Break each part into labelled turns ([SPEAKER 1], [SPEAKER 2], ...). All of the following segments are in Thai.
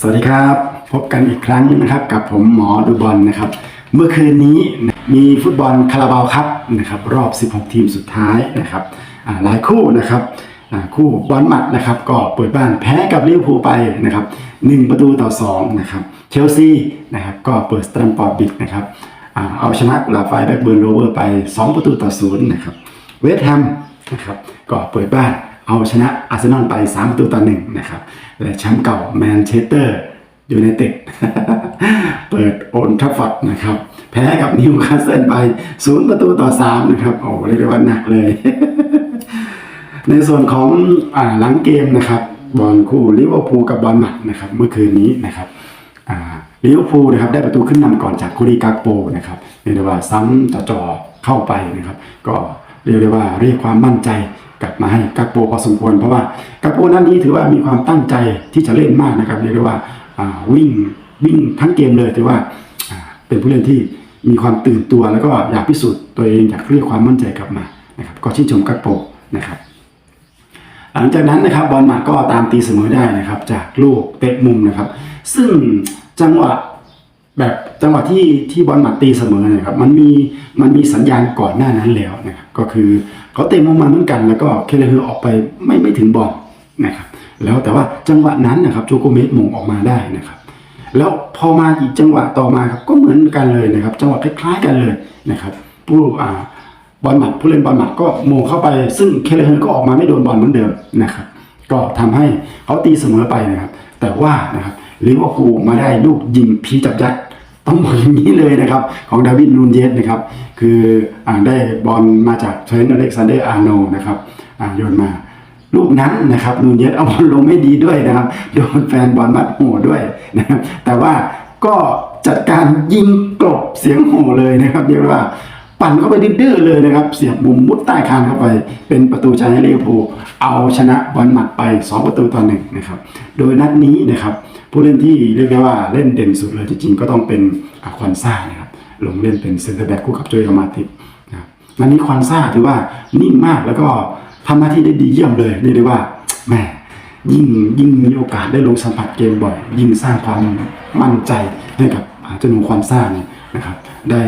[SPEAKER 1] สวัสดีครับ พบกันอีกครั้งนะครับ กับผมหมอดูบอลนะครับ เมื่อคืนนี้มีฟุตบอลคาราบาวครับนะครับรอบ 16 ทีมสุดท้ายนะครับหลายคู่นะครับคู่บอลหมัดนะครับก็เปิดบ้านแพ้กับลิเวอร์พูลไปนะครับ1ประตูต่อ2นะครับเชลซีนะครับก็เปิดสแตมปอร์ดบิดนะครับเอาชนะกุหลาบไฟแบ็กเบิร์นโรเวอร์ไป 2 ประตูต่อ0นะครับเวสต์แฮมนะครับก็เปิดบ้าน เอาชนะอาร์เซนอลไป3ประตูต่อ1นะครับ และแชมป์เก่าแมนเชสเตอร์ยูไนเต็ดเปิดโอนทัฟฟอร์ดนะครับ แพ้กับนิวคาสเซิลไป0ประตูต่อ3นะครับ โอ้เรียกได้ว่าหนักเลย ในส่วนของอหลังเกมนะครับ บอลคู่ลิเวอร์พูลกับบอลหมัดนะครับ เมื่อคืนนี้นะครับลิเวอร์พูลนะครับได้ประตูขึ้นนำก่อนจากคูริกาโปนะครับเรียกได้ว่าซ้ำต่อจอเข้าไปนะครับ ก็เรียกได้ว่าเรียกความมั่นใจ กลับมาให้กาโปพอสมควรเพราะว่ากาโปนั้นนี้ถือว่ามีความตั้งใจที่จะเล่นมากนะครับเรียกได้ว่าวิ่งวิ่งทั้งเกมเลยถือว่าเป็นผู้เล่นที่มีความตื่นตัวแล้วก็อยากพิสูจน์ตัวเองอยากเรียกความมั่นใจกลับมานะครับก็ชื่นชมกาโปนะครับหลังจากนั้นนะครับบอลหมัดก็ตามตีเสมอได้นะครับจากลูกเตะมุมนะครับ ซึ่งจังหวะ แบบจังหวะที่ที่บอลหมัดตีเสมอนะครับมันมีมันมีสัญญาณก่อนหน้านั้นแล้วนะครับก็คือเขาเตะมุมมาเหมือนกัน แล้วก็เคเลฮือออกไปไม่ไม่ถึงบอลนะครับแล้วแต่ว่าจังหวะนั้นนะครับโจโกเมสมงออกมาได้นะครับแล้วพอมาอีกจังหวะต่อมาครับก็เหมือนกันเลยนะครับ จังหวะคล้าย ๆกันเลยนะครับผู้อ่าบอลหมัดผู้เล่นบอลหมัดก็โมงเข้าไป ซึ่งเคเลเฮอร์ก็ออกมาไม่โดนบอลเหมือนเดิมนะครับก็ทำให้เขาตีเสมอไปนะครับ แต่ว่านะครับลิเวอร์พูลมาได้ลูกยิงพีจับยัด ต้องบอกอย่างนี้เลยนะครับ ของดาวิดนูนเยสนะครับ คืออ่าได้บอลมาจากเทรนต์อเล็กซานเดอร์อาร์โนนะครับอ่าโยนมาลูกนั้นนะครับนูนเยสเอาบอลลงไม่ดีด้วยนะครับโดนแฟนบอลมัดโห่ด้วยนะครับแต่ว่าก็จัดการยิงกลบเสียงโห่เลยนะครับเรียกว่าปั่นเข้าไปดื้อเลยนะครับ เสียบมุมมุดใต้คานเข้าไป เป็นประตูชัยให้ลิเวอร์พูลเอาชนะบอลหมัดไป 2 ประตูต่อหนึ่งนะครับ โดยนัดนี้นะครับ ผู้เล่นที่เรียกได้ว่าเล่นเด่นสุดเลยจริงๆก็ต้องเป็นอาควันซ่านะครับลงเล่นเป็นเซนเตอร์แบ็กคู่กับโจยมาติปนะครับนัดนี้ควันซ่าถือว่านิ่งมากแล้วก็ทำหน้าที่ได้ดีเยี่ยมเลยเรียกได้ว่าแหมยิ่งยิ่งมีโอกาสได้ลงสัมผัสเกมบ่อย ยิ่งสร้างความมั่นใจให้กับเจ้าหนุ่มควันซ่าเนี่ยนะครับได้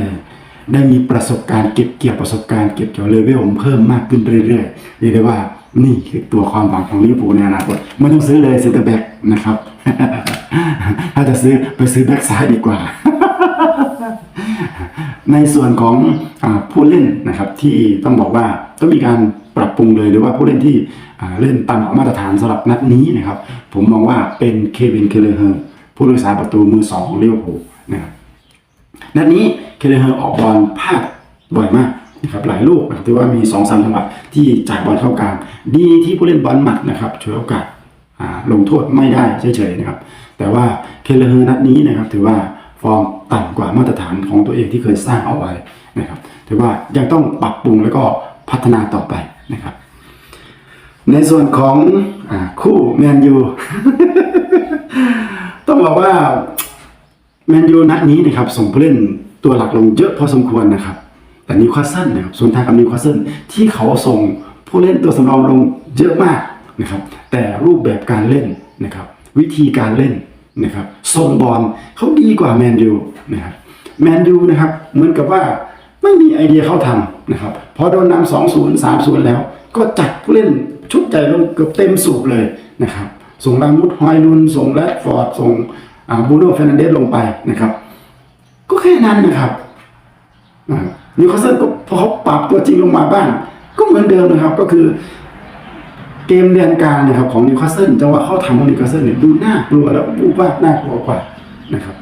[SPEAKER 1] ได้มีประสบการณ์เก็บเกี่ยวประสบการณ์เก็บเกี่ยวเลเวลเพิ่มมากขึ้นเรื่อยๆเรียกได้ว่านี่คือตัวความหวังของลิเวอร์พูลในอนาคตไม่ต้องซื้อเลยเซนเตอร์แบ็กนะครับ ถ้าจะซื้อไปซื้อแบ็กซ้ายดีกว่า ในส่วนของอผู้เล่นนะครับที่ต้องบอกว่าต้องมีการปรับปรุงเลยหรือว่าผู้เล่นที่เล่นตามมาตรฐานสำหรับนัดนี้นะครับ ผมมองว่าเป็นเควินเคเลเฮอร์ผู้รักษาประตูมือสองของลิเวอร์พูลนะครับ นัดนี้เคเลเฮอร์ออกบอลพลาดบ่อยมากนะครับหลายลูกนะครับถือว่ามี2อสามจังหวะที่จ่ายบอลเข้ากลาง ดีที่ผู้เล่นบอลหมัดนะครับช่วยโอกาสลงโทษไม่ได้เฉยๆนะครับ แต่ว่าเคเลเฮอร์นัดนี้นะครับ ถือว่าฟอร์มต่ำกว่ามาตรฐานของตัวเองที่เคยสร้างเอาไว้นะครับ ถือว่ายังต้องปรับปรุงแล้วก็พัฒนาต่อไปนะครับ ในส่วนของอคู่แมนยูต้องบอกว่า แมนยูนัดนี้นะครับส่งผู้เล่นตัวหลักลงเยอะพอสมควรนะครับ แต่นิวคาสเซิลนะครับส่วนทางกับนิวคาสเซิลที่เขาส่งผู้เล่นตัวสำรองลงเยอะมากนะครับ แต่รูปแบบการเล่นนะครับ วิธีการเล่นนะครับทรงบอลเขาดีกว่าแมนยูนะครับแมนยูนะครับเหมือนกับว่าไม่มีไอเดียเข้าทำนะครับพอโดนนำสองศูนย์สามศูนย์แล้ว ก็จัดผู้เล่นชุดใหญ่ลงเกือบเต็มสูบเลยนะครับส่งลามุดฮอยลุนส่งแรดฟอร์ดส่ง บูโน่เฟรนันเดสลงไปนะครับ ก็แค่นั้นนะครับนิวคาสเซิลก็พอเขาปรับตัวจริงลงมาบ้าง ก็เหมือนเดิมนะครับ ก็คือ เกมเรียนการนะครับของนิวคาสเซิลจังหวะเข้าทำของนิวคาสเซิลเนี่ยดูน่ากลัวแล้วดูว่าน่ากลัวกว่านะครับ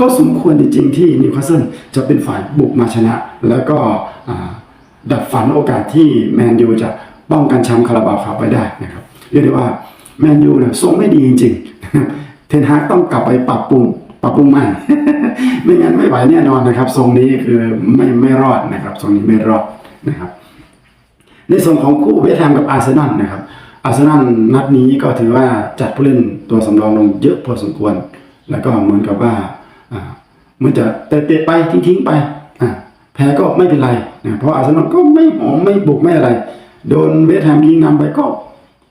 [SPEAKER 1] ก็สมควรจริงๆที่นิวคาสเซิลจะเป็นฝ่ายบุกมาชนะ แล้วก็ดับฝันโอกาสที่แมนยูจะป้องกันแชมป์คาราบาวครับไว้ได้นะครับเรียกได้ว่าแมนยูเนี่ยทรงไม่ดีจริงๆ เทนฮากต้องกลับไปปรับปรุงปรับปรุงใหม่ ไม่งั้นไม่ไหวแน่นอนนะครับ ทรงนี้คือไม่ไม่รอดนะครับ ทรงนี้ไม่รอดนะครับ ในส่วนของคู่เวสแฮมกับอาร์เซนอลนะครับ อาร์เซนอลนัดนี้ก็ถือว่าจัดผู้เล่นตัวสำรองลงเยอะพอสมควร แล้วก็เหมือนกับว่าเหมือนจะเตะไปทิ้งไปแพ้ก็ไม่เป็นไรนะเพราะอาร์เซนอลก็ไม่หอมไม่บุกไม่อะไร โดนเวสแฮมยิงนำไปก็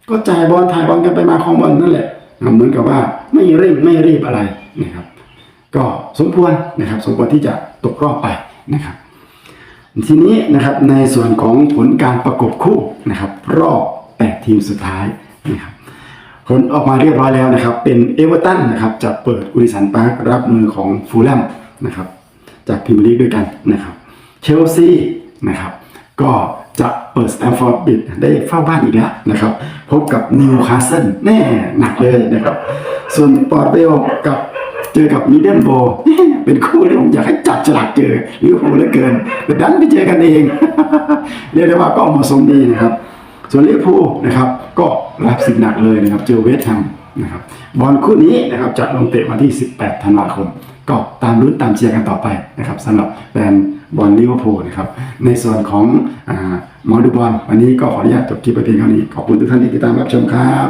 [SPEAKER 1] ก็จ่ายบอลถ่ายบอลกันไปมาของบอลนั่นแหละ เหมือนกับว่าไม่เร่งไม่รีบอะไรนะครับ ก็สมควรนะครับ สมควรที่จะตกรอบไปนะครับ ทีนี้นะครับในส่วนของผลการประกบคู่นะครับ รอบ 8 ทีมสุดท้ายนะครับผลออกมาเรียบร้อยแล้วนะครับ เป็นเอเวอร์ตันนะครับจะเปิดอุริสันพาร์ครับมือของฟูลแลมนะครับ จากพรีเมียร์ลีกด้วยกันนะครับเชลซีนะครับ ก็จะเปิดสแตมฟอร์ดบิดได้เฝ้าบ้านอีกแล้วนะครับ พบกับนิวคาสเซิลแน่หนักเลยนะครับ ส่วนปอร์เบลกับเจอกับมิดเดิลโบเป็นคู่ที่ผมอยากให้จับฉลากเจอลิเวอร์พูลเหลือเกิน แต่ดันไปเจอกันเอง เรียกได้ว่าก็เหมาะสมดีนะครับ ส่วนลิเวอร์พูลนะครับ ก็รับสิ่งหนักเลยนะครับ เจอเวสต์แฮมนะครับบอลคู่นี้นะครับจะลงเตะวันที่ 18 ธันวาคม ก็ตามรุ้นตามเชียร์กันต่อไปนะครับสำหรับแฟนบอลลิเวอร์พูลนะครับในส่วนของอาหมอดูบอลวันนี้ก็ขออนุญาตจบคลิปไปเพียงเท่านี้ขอบคุณทุกท่านที่ติดตามรับชมครับ